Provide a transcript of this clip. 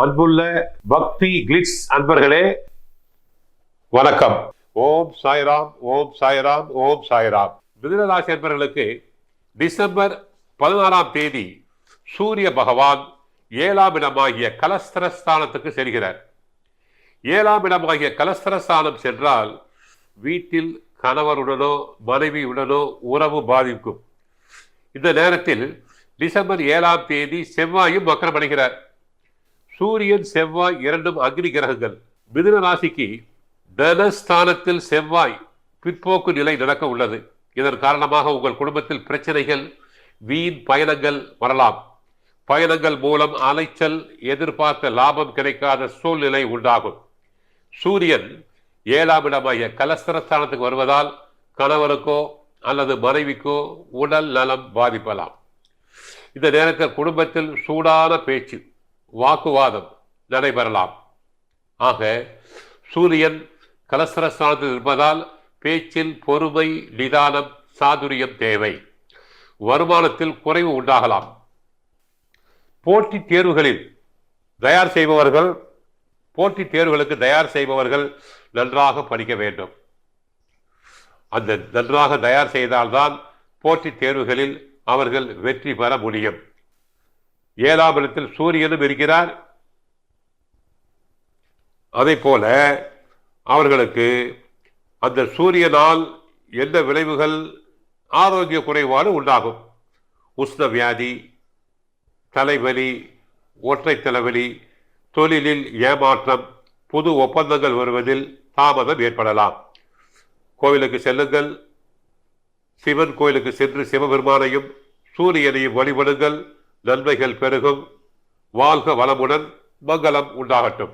அன்புள்ள பக்தி கிளிட்ஸ் அன்பர்களே வணக்கம். ஓம் சாய்ராம் ஓம் சாய்ராம் ஓம் சாய்ராம். மிதுனராசி அன்பர்களுக்கு டிசம்பர் பதினாறாம் தேதி சூரிய பகவான் ஏழாம் இடமாகிய கலஸ்திரஸ்தானத்துக்கு செல்கிறார். ஏழாம் இடமாகிய கலஸ்திரஸ்தானம் சென்றால் வீட்டில் கணவருடனோ மனைவியுடனோ உறவு பாதிக்கும். இந்த நேரத்தில் டிசம்பர் ஏழாம் தேதி செவ்வாயும் வக்கரமடைகிறார். சூரியன் செவ்வாய் இரண்டும் அக்னி கிரகங்கள். மிதுன ராசிக்கு தனஸ்தானத்தில் செவ்வாய் பிற்போக்கு நிலை நடக்க உள்ளது. இதன் காரணமாக உங்கள் குடும்பத்தில் பிரச்சனைகள் வீண் பயணங்கள் வரலாம். பயணங்கள் மூலம் அலைச்சல் எதிர்பார்த்த லாபம் கிடைக்காத சூழ்நிலை உண்டாகும். சூரியன் ஏழாம் இடமாகிய கலஸ்தரஸ்தானத்துக்கு வருவதால் கணவருக்கோ அல்லது மனைவிக்கோ உடல் நலம் பாதிப்பலாம். இந்த நேரத்தில் குடும்பத்தில் சூடான பேச்சு வாக்குவாதம் நடைபெறலாம். ஆக சூரியன் கலசரஸ்தானத்தில் இருப்பதால் பேச்சில் பொறுமை நிதானம் சாதுரியம் தேவை. வருமானத்தில் குறைவு உண்டாகலாம். போட்டித் தேர்வுகளில் தயார் செய்பவர்கள் போட்டித் தேர்வுகளுக்கு தயார் செய்பவர்கள் நன்றாக படிக்க வேண்டும். அந்த நன்றாக தயார் செய்தால்தான் போட்டித் தேர்வுகளில் அவர்கள் வெற்றி பெற முடியும். ஏழாம் சூரியனும் இருக்கிறார். அதே போல அவர்களுக்கு அந்த சூரியனால் என்ன விளைவுகள் ஆரோக்கிய குறைபாடு உண்டாகும்? உஷ்ண வியாதி தலைவலி ஒற்றை தலைவலி தொழிலில் ஏமாற்றம் புது ஒப்பந்தங்கள் வருவதில் தாமதம் ஏற்படலாம். கோவிலுக்கு செல்லுங்கள். சிவன் கோயிலுக்கு சென்று சிவபெருமானையும் சூரியனையும் வழிபடுங்கள். நன்மைகள் பெருகும். வாழ்க வளமுடன் மங்களம் உண்டாகட்டும்.